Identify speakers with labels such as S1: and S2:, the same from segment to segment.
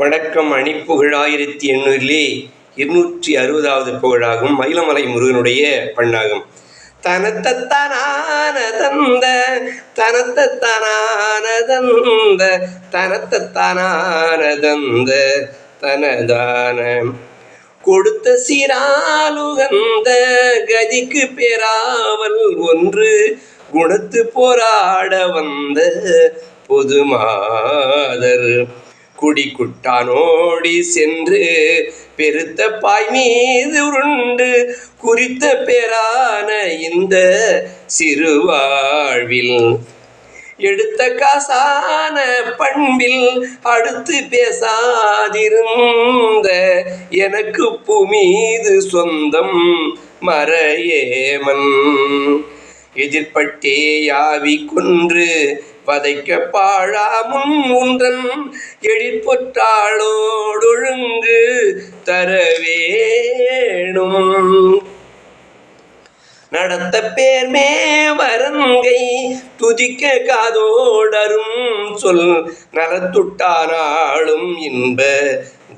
S1: வணக்கம். அணிப்புகழ் ஆயிரத்தி எண்ணூறிலே இருநூற்றி அறுபதாவது புகழாகும். மயிலமலை முருகனுடைய பண்ணாகும் தனத்தத்தானான தந்த தனத்தத்தானான தந்த தனத்தத்தானான தந்த தனதான. கொடுத்த சீராலுகந்த கதிக்கு பெறாவல் ஒன்று குணத்து போராட வந்த பொதுமாதர். குடிக்குட்டானோடி சென்று பெருத்த பாய் மீது உருண்டு குறித்த பேரான இந்த சிறுவாழ்வில். எடுத்த காசான பண்பில் அடுத்து பேசாதிருந்த எனக்கு புமீது சொந்தம் மறையேமன். எதிர்பட்டே யாவி கொன்று வதைக்க பாழாமும் உன்றன் எழிற்பொற்றாளோடொழுங்கு தரவேணும். நடத்த பேர்மே வரங்கை துதிக்க காதோடரும் சொல் நலத்துட்டானாலும் இன்ப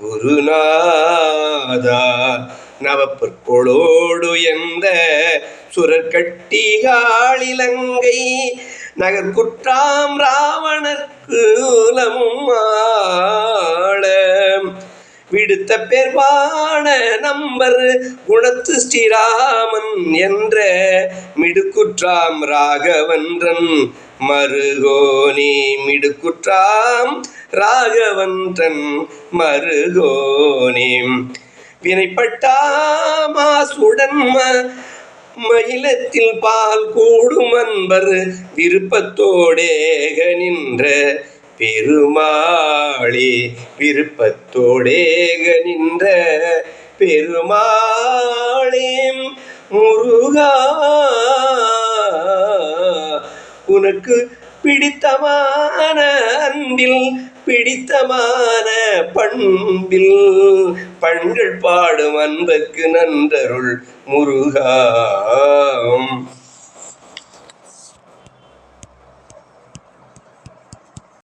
S1: குருநாதா. நவப்பொற்கொளோடு எந்த சுரற்கட்டிகாளிலங்கை நகர்குற்றாம் ராவணர்க்கு உலமும் ஆள. விடுத்த பெருவான நம்பர் குணத்து ஸ்ரீராமன் என்ற மிடுக்குற்றாம் ராகவன்றன் மருகோனி மிடுக்குற்றாம் ராகவன்றன் மருகோனி. வினைப்பட்டாமாசுடன் மயிலத்தில் பால் கூடும் அன்பர் விருப்பத்தோடேக நின்ற பெருமாளே விருப்பத்தோடேக நின்ற பெருமாளே முருகா உனக்கு பிடித்தமான அன்பில் பிடித்தமான பண்பில். பண்கள் பாடும் அன்பர்க்கு நன்றருள் முருகா.